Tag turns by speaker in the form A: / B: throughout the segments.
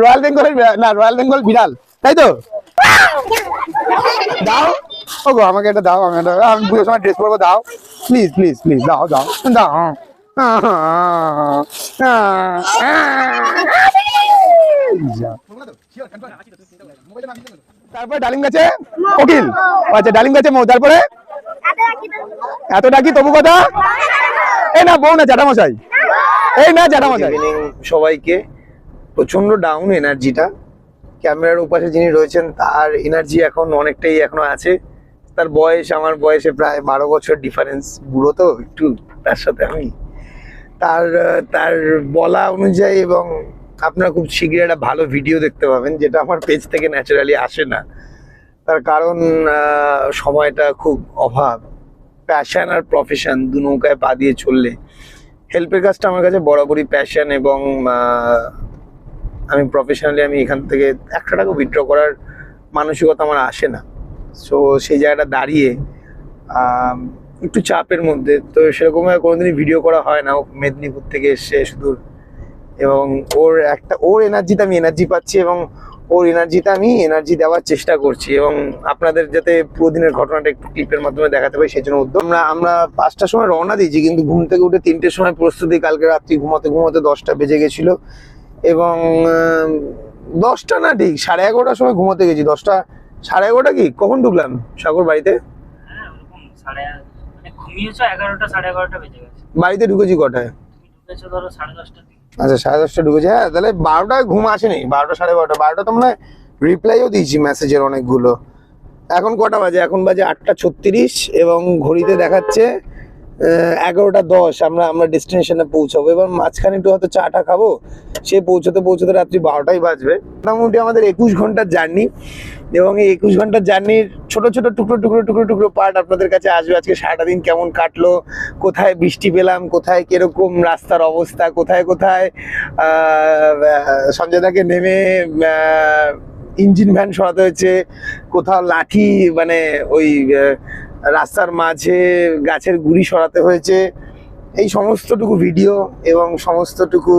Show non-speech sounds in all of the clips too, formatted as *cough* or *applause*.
A: Royal বেঙ্গলের না royal Bengal বিড়াল, তাই তো? দাও। ও গো আমাকে এটা দাও। আমি আমি পুজোর সময় ড্রেস পরবো, দাও। প্লিজ প্লিজ প্লিজ দাও দাও দাও। তারপরে ডালিম গাছে কোকিল। আচ্ছা ডালিম গাছে মৌ, তারপরে? এত ডাকি তবু কথা? এই না, বউ না, জ্যাঠামশাই। এই না, জ্যাঠামশাই।
B: সবাইকে। প্রচণ্ড ডাউন এনার্জিটা। ক্যামেরার উপাশে যিনি রয়েছেন, তার এনার্জি এখন অনেকটাই এখনও আছে। তার বয়স, আমার বয়সে প্রায় বারো বছর ডিফারেন্স বুড়ো তো, একটু তার সাথে আমি। তার তার বলা অনুযায়ী এবং আপনারা খুব শীঘ্রই একটা ভালো ভিডিও দেখতে পাবেন, যেটা আমার পেজ থেকে ন্যাচারালি আসে না। তার কারণ সময়টা খুব অভাব। প্যাশান আর প্রফেশন দু নৌকায় পা দিয়ে চললে। হেল্পের কাজটা আমার কাছে বরাবরই প্যাশন এবং আমি প্রফেশনালি আমি এখান থেকে একটা টাকা উইথড্র করার মানসিকতা আমার আসে না। সো সেই জায়গাটা দাঁড়িয়ে একটু চাপের মধ্যে, তো সেরকম কোনোদিনই ভিডিও করা হয় না। মেদিনীপুর থেকে এসছে সুদূর। এবং ওর একটা, ওর এনার্জিতে আমি এনার্জি পাচ্ছি এবং ওর এনার্জিতে আমি এনার্জি দেওয়ার চেষ্টা করছি। এবং আপনাদের যাতে পুরো দিনের ঘটনাটা একটু ক্লিপের মাধ্যমে দেখাতে পারি, সেই জন্য উদ্যোগ। আমরা আমরা পাঁচটার সময় রওনা দিয়েছি, কিন্তু ঘুম থেকে উঠে তিনটের সময় প্রস্তুতি কালকে রাত্রি ঘুমাতে ঘুমাতে দশটা বেজে গেছিল। এবং দশটা না ঠিক? সাড়ে এগারোটার সময় ঘুমাতে গেছি। দশটা সাড়ে এগারোটা কি? কখন ঢুকলাম? সাগর বাড়িতে?
C: হ্যাঁ মানে
B: বাড়িতে ঢুকেছি কটায়? আচ্ছা সাড়ে দশটা ঢুকেছি। হ্যাঁ তাহলে বারোটায় ঘুম আসেনি। বারোটা সাড়ে বারোটা। বারোটা তো মনে রিপ্লাইও দিয়েছি মেসেজের অনেকগুলো। এখন কটা বাজে? এখন বাজে আটটা ছত্রিশ এবং ঘড়িতে দেখাচ্ছে এগারোটা দশ, আমরা আমরা ডেস্টিনেশনে পৌঁছাবো। এবার মাঝখানে একটু হয়তো চাটা খাব। সে পৌঁছতে পৌঁছতে রাত্রি বারোটাই বাজবে। মোটামুটি আমাদের একুশ ঘণ্টার জার্নি এবং এই একুশ ঘণ্টার জার্নির ছোট ছোট টুকরো টুকরো টুকরো টুকরো পার্ট আপনাদের কাছে আসবে। আজকে সারাটা দিন কেমন কাটলো? কোথায় বৃষ্টি পেলাম? কোথায় কীরকম রাস্তার অবস্থা? কোথায় কোথায় সঞ্জয়দাকে নেমে ইঞ্জিন ভ্যান সরাতে হয়েছে? কোথাও লাঠি মানে ওই রাস্তার মাঝে গাছের গুড়ি সরাতে হয়েছে। এই সমস্তটুকু ভিডিও এবং সমস্তটুকু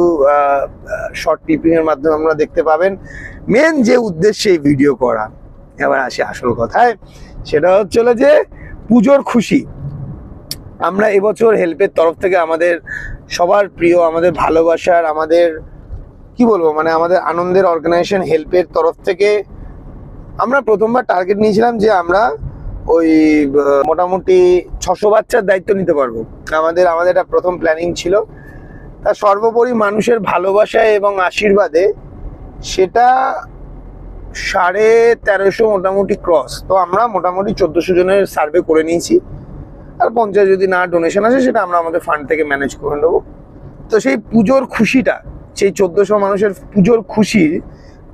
B: শর্ট ক্লিপিং এর মাধ্যমে আমরা দেখতে পাবেন। মেন যে উদ্দেশ্যে এই ভিডিও করা, এবার আসি আসল কথায়, সেটা হচ্ছে যে পুজোর খুশি। আমরা এবছর হেল্পের তরফ থেকে আমাদের সবার প্রিয়, আমাদের ভালোবাসার, আমাদের, কি বলব মানে আমাদের আনন্দের অর্গানাইজেশন হেল্পের তরফ থেকে আমরা প্রথমবার টার্গেট নিয়েছিলাম যে আমরা ওই মোটামুটি ছশো বাচ্চার দায়িত্ব নিতে পারব। আমাদের আমাদের একটা প্রথম প্ল্যানিং ছিল। তা সর্বোপরি মানুষের ভালোবাসায় এবং আশীর্বাদে সেটা সাড়ে তেরোশো মোটামুটি ক্রস তো আমরা মোটামুটি চোদ্দোশো জনের সার্ভে করে নিয়েছি। আর পঞ্চায়েত যদি না ডোনেশন আসে, সেটা আমরা আমাদের ফান্ড থেকে ম্যানেজ করে নেব। তো সেই পুজোর খুশিটা, সেই চোদ্দোশো মানুষের পুজোর খুশি,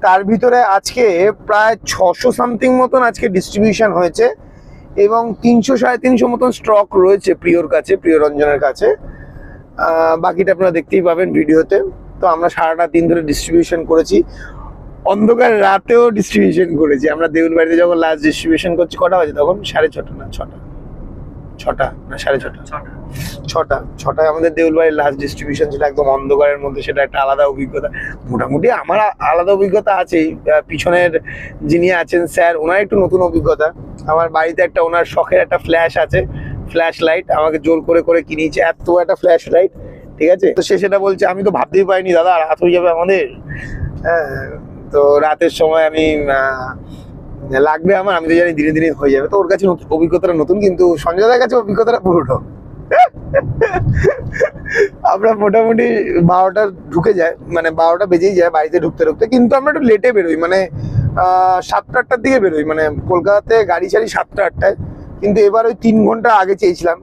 B: তার ভিতরে আজকে প্রায় ছশো সামথিং মতন আজকে ডিস্ট্রিবিউশন হয়েছে। এবং তিনশো সাড়ে তিনশো মতন স্টক রয়েছে প্রিয়র কাছে প্রিয় রঞ্জনের কাছে বাকিটা আপনারা দেখতেই পাবেন ভিডিওতে। তো আমরা সারাটা দিন ধরে ডিস্ট্রিবিউশন করেছি। অন্ধকার রাতেও ডিস্ট্রিবিউশন করেছি। আমরা দেউল বাড়িতে যখন লাস্ট ডিস্ট্রিবিউশন করছি কটা বাজে তখন? সাড়ে ছটা না ছটা? ছটা না সাড়ে ছটা?
C: ছটা।
B: ছটা। ছটায় আমাদের দেউলবাড়ির লাস্ট ডিস্ট্রিবিউশন ছিল একদম অন্ধকারের মধ্যে সেটা একটা আলাদা অভিজ্ঞতা। মোটামুটি আমার আলাদা অভিজ্ঞতা আছেই। পিছনের যিনি আছেন স্যার ওনার একটু নতুন অভিজ্ঞতা। আমার বাড়িতে একটা ওনার শখের একটা ফ্ল্যাশ আছে ফ্ল্যাশ লাইট আমাকে জোর করে করে কিনিয়েছে, এত একটা ফ্ল্যাশ লাইট ঠিক আছে? তো সে সেটা বলছে, আমি তো ভাবতেই পারিনি দাদা রাত হয়ে যাবে আমাদের? হ্যাঁ তো রাতের সময় আমি লাগবে আমার, আমি তো জানি ধীরে ধীরে হয়ে যাবে। তো ওর কাছে অভিজ্ঞতাটা নতুন, কিন্তু সঞ্জয়দার কাছে অভিজ্ঞতাটা পুরোটা আমরা মোটামুটি বারোটা ঢুকে যায় মানে বারোটা বেজেই যায় বাড়িতে ঢুকতে ঢুকতে, কিন্তু আমরা একটু লেটে বেরোই মানে সাতটা আটটার দিকে বেরোই। মানে কলকাতাতে গাড়ি ছাড়ি সাতটা আটটায়। কিন্তু এবার ওই তিন ঘণ্টা আগে চেয়েছিলাম।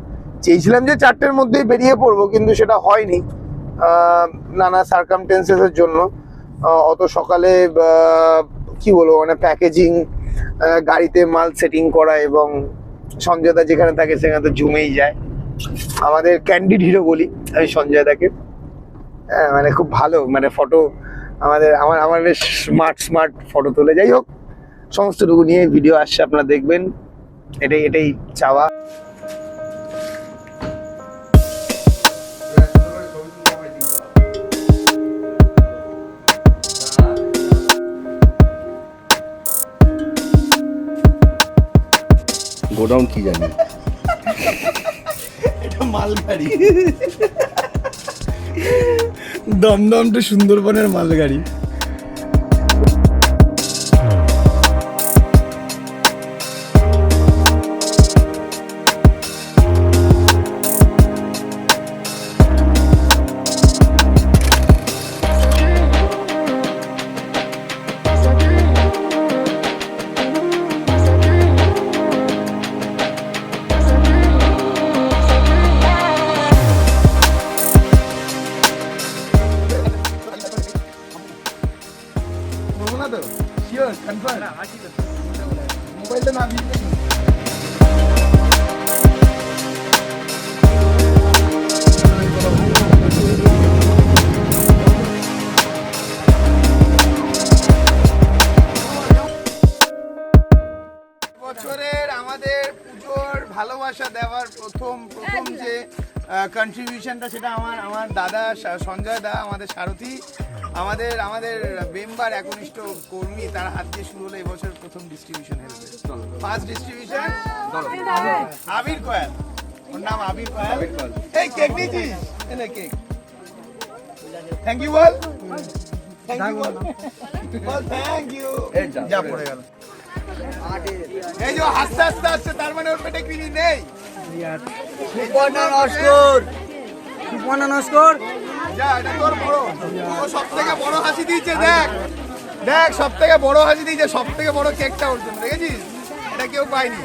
B: চেয়েছিলাম যে চারটের মধ্যেই বেরিয়ে পড়ব, কিন্তু সেটা হয়নি। নানা সার্কামটেন্সেসের জন্য। অত সকালে কি বলব মানে প্যাকেজিং গাড়িতে মাল সেটিং করা এবং সঞ্জয়দা যেখানে থাকে সেখানে তো জমেই যায়। আমাদের ক্যান্ডিড হিরো বলি আমি সঞ্জয় দাকে হ্যাঁ মানে খুব ভালো মানে ফটো আমাদের আমার আমার বেশ স্মার্ট স্মার্ট ফটো তুলে। যাই হোক সমস্তটুকু নিয়ে ভিডিও আসছে আপনারা দেখবেন। এটাই এটাই চাওয়া।
D: গোডাউন কি জানি? *laughs*
B: এটা মালগাড়ি *laughs* দমদম টু সুন্দরবনের মালগাড়ি। কন্ট্রিবিউশনটা সেটা আমার আমার দাদা সঞ্জয় দা আমাদের সারথি আমাদের আমাদের মেম্বার একনিষ্ঠ কর্মী তার হাত দিয়ে শুরু হলো এবছর প্রথম ডিস্ট্রিবিউশন হেলবে ফার্স্ট ডিস্ট্রিবিউশন আবির কয়াল। ওর নাম আবির কয়াল। এই কেক দিয়েছিস এনে কেক। থ্যাংক ইউ বল। থ্যাংক ইউ বল। থ্যাংক ইউ যা পড়ে গেল। এই যে। হাসতে হাসতে আসছে তার মানে ওর পেটে কিনি নেই।
E: নস্কর। সুপর্ণা নস্কর।
B: যা এটা তোর বড়। ও সব থেকে বড় হাসি দিয়েছে দেখ। দেখ সব থেকে বড় হাসি দিয়েছে সব থেকে বড় কেকটা ওর জন্য দেখেছিস? এটা কেউ পায়নি।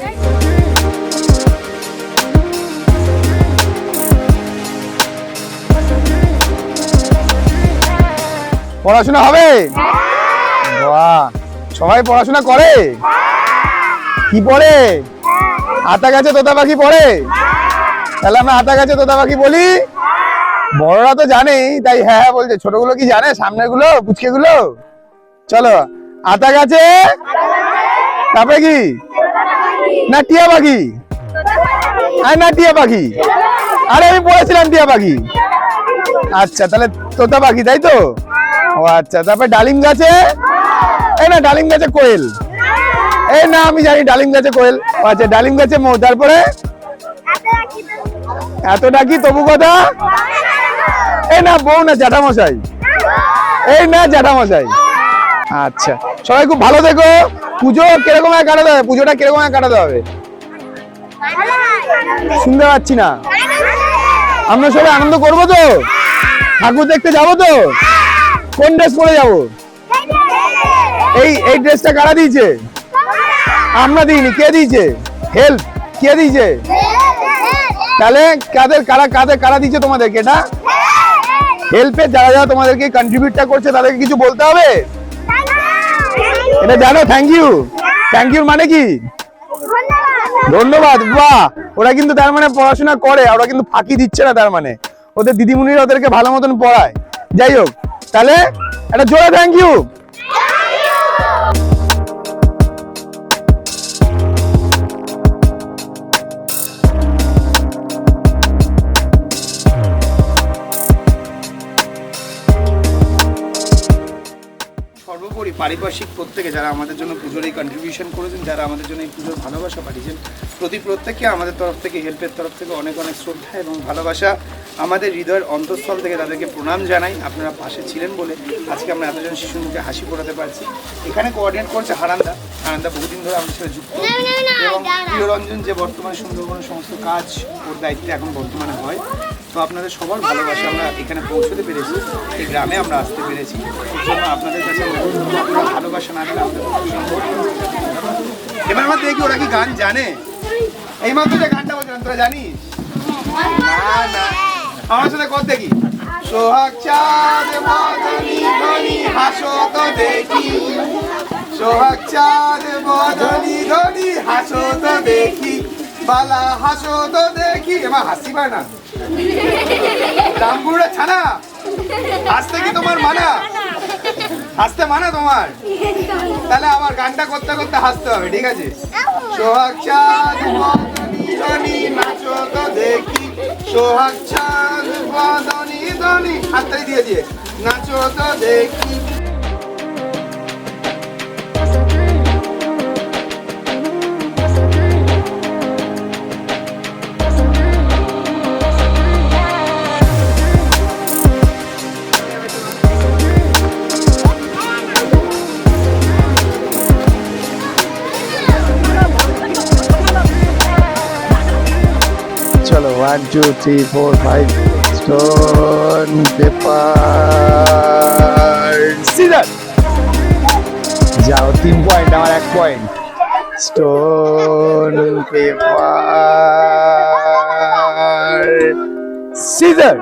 A: পড়াশোনা হবে? বাহ সবাই পড়াশোনা করে? কি পড়ে? আতা গাছে তোতা পাখি পড়ে? তাহলে আমরা আতা গাছে তোতা পাখি বলি? বড়রা তো জানেই, তাই হ্যাঁ হ্যাঁ বলছে। ছোটগুলো কি জানে? সামনেরগুলো পুচকে গুলো চলো আতা গাছে তারপরে কি? না, টিয়া পাখি। আর না, টিয়া পাখি। আরে, আমি পড়েছিলাম টিয়া পাখি। আচ্ছা তাহলে তোতা পাখি তাই তো? ও আচ্ছা তারপরে ডালিম গাছে? এই না, ডালিম গাছে কোয়েল। এই না, আমি জানি ডালিম গাছে কোয়েল আচ্ছা ডালিম গাছে মৌ তারপরে? এত ডাকি, তবু কথা? এই না, বউ না, জ্যাঠামশাই। এই না, জ্যাঠামশাই। আচ্ছা সবাই খুব ভালো থেকো। পুজো কীরকম কাটাতে হবে? পুজোটা কীরকম কাটাতে হবে? শুনতে পাচ্ছি না। আমরা সবাই আনন্দ করব তো? ঠাকুর দেখতে যাব তো? কোন ড্রেস পরে যাব? এই এই ড্রেসটা কারা দিয়েছে? আমরা দিইনি, কে দিয়েছে? হেল্প কে দিয়েছে? তাহলে কাদের, কারা কাদের, কারা দিয়েছে তোমাদেরকে এটা? হেল্পে যারা যারা তোমাদেরকে কন্ট্রিবিউটটা করছে, তাদেরকে কিছু বলতে হবে? এটা জানো থ্যাংক ইউ থ্যাংক ইউ মানে কি? ধন্যবাদ, বাহ। ওরা কিন্তু তার মানে পড়াশোনা করে ওরা কিন্তু ফাঁকি দিচ্ছে না তার মানে। ওদের দিদিমণিরা ওদেরকে ভালো মতন পড়ায়। যাই হোক, তাহলে একটা জোরে থ্যাংক ইউ
B: সর্বোপরি পারিপার্শ্বিক প্রত্যেকে যারা আমাদের জন্য পুজোর এই কন্ট্রিবিউশন করেছেন যারা আমাদের জন্য এই পুজোর ভালোবাসা পাঠিয়েছেন প্রতি প্রত্যেককে আমাদের তরফ থেকে হেল্পের তরফ থেকে অনেক অনেক শ্রদ্ধা এবং ভালোবাসা। আমাদের হৃদয়ের অন্তঃস্থল থেকে তাদেরকে প্রণাম জানাই। আপনারা পাশে ছিলেন বলে আজকে আমরা এতজন শিশুর মুখে হাসি ফোটাতে পারছি। এখানে কোঅর্ডিনেট করছে হারান্দা। হারান্দা বহুদিন ধরে আমাদের সাথে যুক্ত। এবং প্রিয়রঞ্জন যে বর্তমানে সুন্দরবনের সমস্ত কাজ ওর দায়িত্বে এখন বর্তমানে হয়। তো আপনাদের সবার ভালোবাসা আমরা এখানে পৌঁছতে পেরেছি এই গ্রামে আমরা আসতে পেরেছি। আপনাদের কাছে আপনারা ভালোবাসা না দিলে আমাদের। এবার দেখি ওরা কি গান জানে? এই মাত্র যে গানটা বলছিলাম, তোরা জানিস? আমার সাথে কর দেখি। সোহাগ চাঁদ ধনী হাসো তো দেখি। সোহাগ চাঁদ ধনী হাসো তো দেখি। বালা হাসো তো দেখি। এবার হাসি পায় না। রামপুরের ছানা। হাসতে কি তোমার মানা। হাসতে মানা তোমার। তাহলে আমার গানটা করতে করতে হাসতে হবে, ঠিক আছে? সোহাগ চাঁদ ধনী নাচো তো দেখি। সোহাগ চাঁদ মদনী ধনী, হাততালি দিয়ে দিয়ে। নাচো তো দেখি। One two three four five stone paper scissor যাও তিন পয়েন্ট আমার এক পয়েন্ট স্টোন পেপার সিজার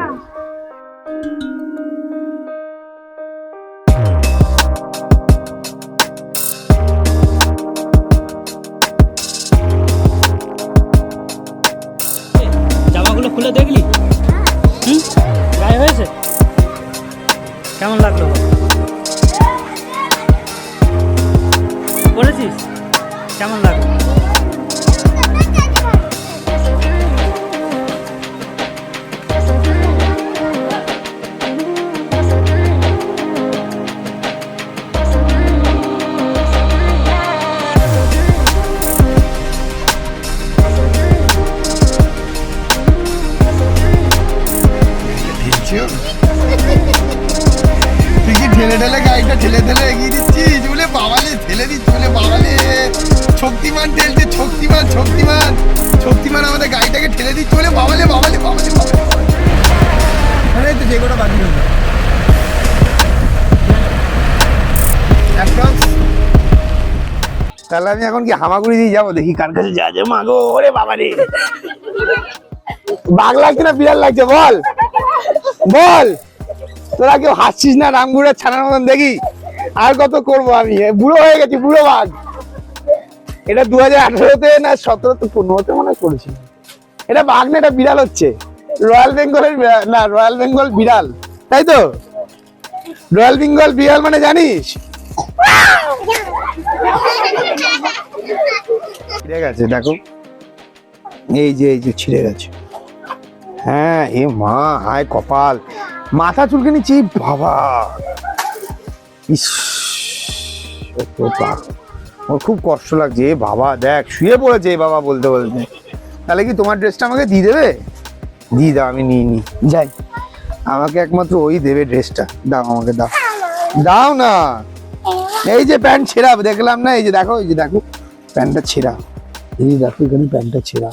B: তাহলে আমি এখন কি হামাগুড়ি দিয়ে যাব? দেখি কার কাছে যা যে মাগো ওরে বাবা রে। বাঘ লাগছে না বিড়াল লাগছে? বল। বল। তোরা কেউ হাসছিস না, রামগুড়ের ছানার মতন? দেখি। আর কত করব আমি? বুড়ো হয়ে গেছি, বুড়ো বাঘ। এটা দু হাজার আঠারোতে না সতেরোতে, পনেরোতে মনে করেছি। এটা বাঘ না, এটা বিড়াল হচ্ছে। রয়্যাল বেঙ্গলের না, রয়্যাল বেঙ্গল বিড়াল। তাই তো? রয়্যাল বেঙ্গল বিড়াল মানে জানিস? ছিঁড়ে গেছে। দেখো, এই যে এই যে ছিঁড়ে গেছে। হ্যাঁ এ মা, হায় কপাল। মাথা চুলকে নিচ্ছি বাবা। ইস ওর খুব কষ্ট লাগছে, এ বাবা, দেখ, শুয়ে পড়েছে এ বাবা বলতে বলতে। তাহলে কি তোমার ড্রেসটা আমাকে দিয়ে দেবে? দিয়ে দাও, আমি নিয়ে নি যাই। আমাকে একমাত্র ওই দেবে ড্রেসটা। দাও আমাকে, দাও। দাও না। এই যে প্যান্ট ছেঁড়া, দেখলাম না, এই যে দেখো, এই যে দেখো, প্যান্টটা ছেঁড়া। যে দেখো এখানে প্যান্টটা ছেঁড়া।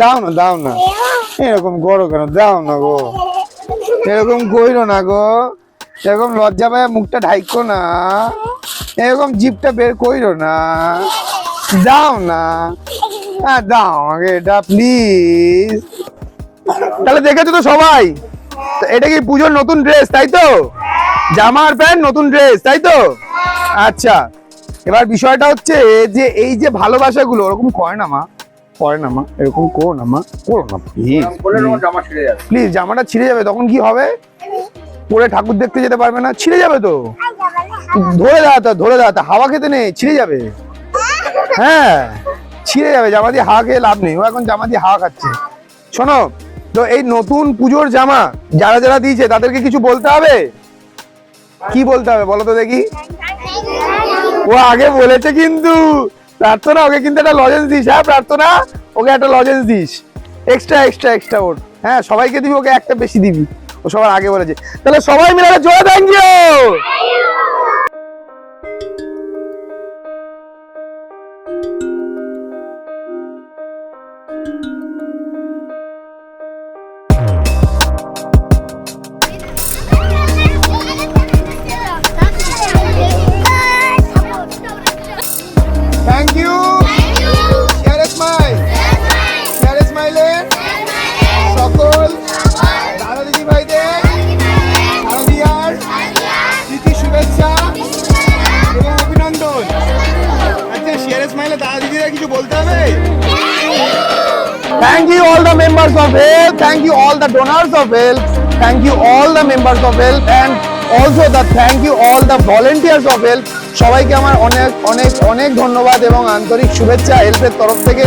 B: দাও না দাও না। এরকম করো কেন? দাও না গো। এরকম কইরো না গো। এরকম লজ্জা পায়, মুখটা ঢাইকো না। এরকম জিপটা বের কইরো না। দাও না। হ্যাঁ দাও আমাকে এটা প্লিজ তাহলে দেখেছ তো সবাই? এটা কি পুজোর নতুন ড্রেস তাই তো? জামা আর প্যান্ট, নতুন ড্রেস তাই তো? আচ্ছা। এবার বিষয়টা হচ্ছে যে এই যে ভালোবাসাগুলো ওরকম করে না মা করে না মা এরকম করো না মা করো না প্লিজ প্লিজ জামাটা ছিঁড়ে যাবে তখন কি হবে? পরে ঠাকুর দেখতে যেতে পারবে না ছিঁড়ে যাবে তো। ধরে দাঁড়াতে ধরে দাঁড়াতে হাওয়া খেতে নেই ছিঁড়ে যাবে। হ্যাঁ ছিঁড়ে যাবে জামা দিয়ে হাওয়া খেয়ে লাভ নেই ও এখন জামা দিয়ে হাওয়া খাচ্ছে। শোনো তো এই নতুন পুজোর জামা যারা যারা দিয়েছে তাদেরকে কিছু বলতে হবে? কি বলতে হবে বলো তো দেখি। ও আগে বলেছে কিন্তু, প্রার্থনা, ওকে কিন্তু একটা লজেন্স দিস হ্যাঁ প্রার্থনা, ওকে একটা lozenges this. Extra extra extra ওর হ্যাঁ সবাইকে দিবি, ওকে একটা বেশি দিবি। ও সবার আগে বলেছে। তাহলে সবাই মিলে জোরে thank you Thank you all the donors of HELP. Thank you all the members of HELP and also the thank you all the volunteers of HELP. সবাইকে আমার অনেক অনেক অনেক ধন্যবাদ এবং আন্তরিক শুভেচ্ছা হেল্পের তরফ থেকে।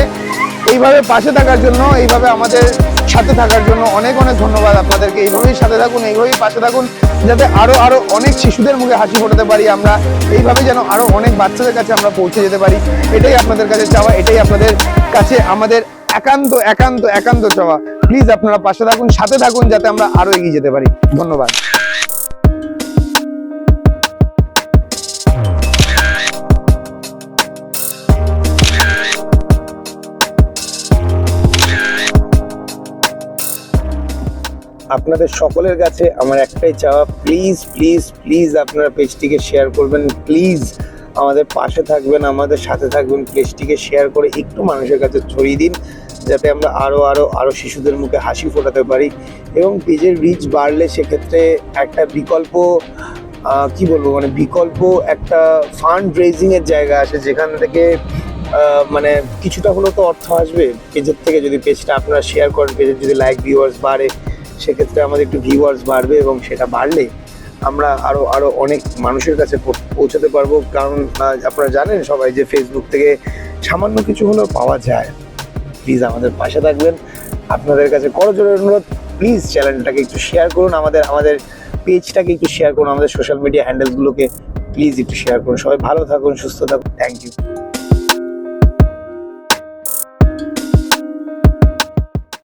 B: এইভাবে পাশে থাকার জন্য, এইভাবে আমাদের সাথে থাকার জন্য অনেক অনেক ধন্যবাদ আপনাদেরকে। এইভাবেই সাথে থাকুন, এইভাবেই পাশে থাকুন, যাতে আরও আরও অনেক শিশুদের মুখে হাসি ফোটাতে পারি আমরা। এইভাবে যেন আরও অনেক বাচ্চাদের কাছে আমরা পৌঁছে যেতে পারি। এটাই আপনাদের কাছে চাওয়া, এটাই আপনাদের কাছে আমাদের একান্ত একান্ত একান্ত চাওয়া। প্লিজ আপনারা পাশে থাকুন, সাথে থাকুন যাতে আমরা আরও এগিয়ে যেতে পারি। ধন্যবাদ। আপনাদের সকলের কাছে আমার একটাই চাওয়া প্লিজ প্লিজ প্লিজ আপনারা পেজটিকে শেয়ার করবেন। প্লিজ আমাদের পাশে থাকবেন, আমাদের সাথে থাকবেন। পেজটিকে শেয়ার করে একটু মানুষের কাছে ছড়িয়ে দিন। যাতে আমরা আরও আরও আরও শিশুদের মুখে হাসি ফোটাতে পারি এবং পেজের রিচ বাড়লে সেক্ষেত্রে একটা বিকল্প কি বলব মানে বিকল্প একটা ফান্ড রেজিংয়ের জায়গা আছে যেখান থেকে মানে কিছুটা হলেও তো অর্থ আসবে পেজের থেকে যদি পেজটা আপনারা শেয়ার করেন, পেজের যদি লাইক ভিউয়ার্স বাড়ে, সেক্ষেত্রে আমাদের একটু ভিউয়ার্স বাড়বে এবং সেটা বাড়লে আমরা আরও আরও অনেক মানুষের কাছে পৌঁছাতে পারব। কারণ আপনারা জানেন সবাই যে ফেসবুক থেকে সামান্য কিছু হলেও পাওয়া যায়। প্লিজ আমাদের পাশে থাকবেন। আপনাদের কাছে করজোরে অনুরোধ, প্লিজ চ্যানেলটাকে একটু শেয়ার করুন, আমাদের আমাদের পেজটাকে একটু শেয়ার করুন, আমাদের সোশ্যাল মিডিয়া হ্যান্ডেলগুলোকে প্লিজ একটু শেয়ার করুন। সবাই ভালো থাকুন, সুস্থ থাকুন থ্যাংক ইউ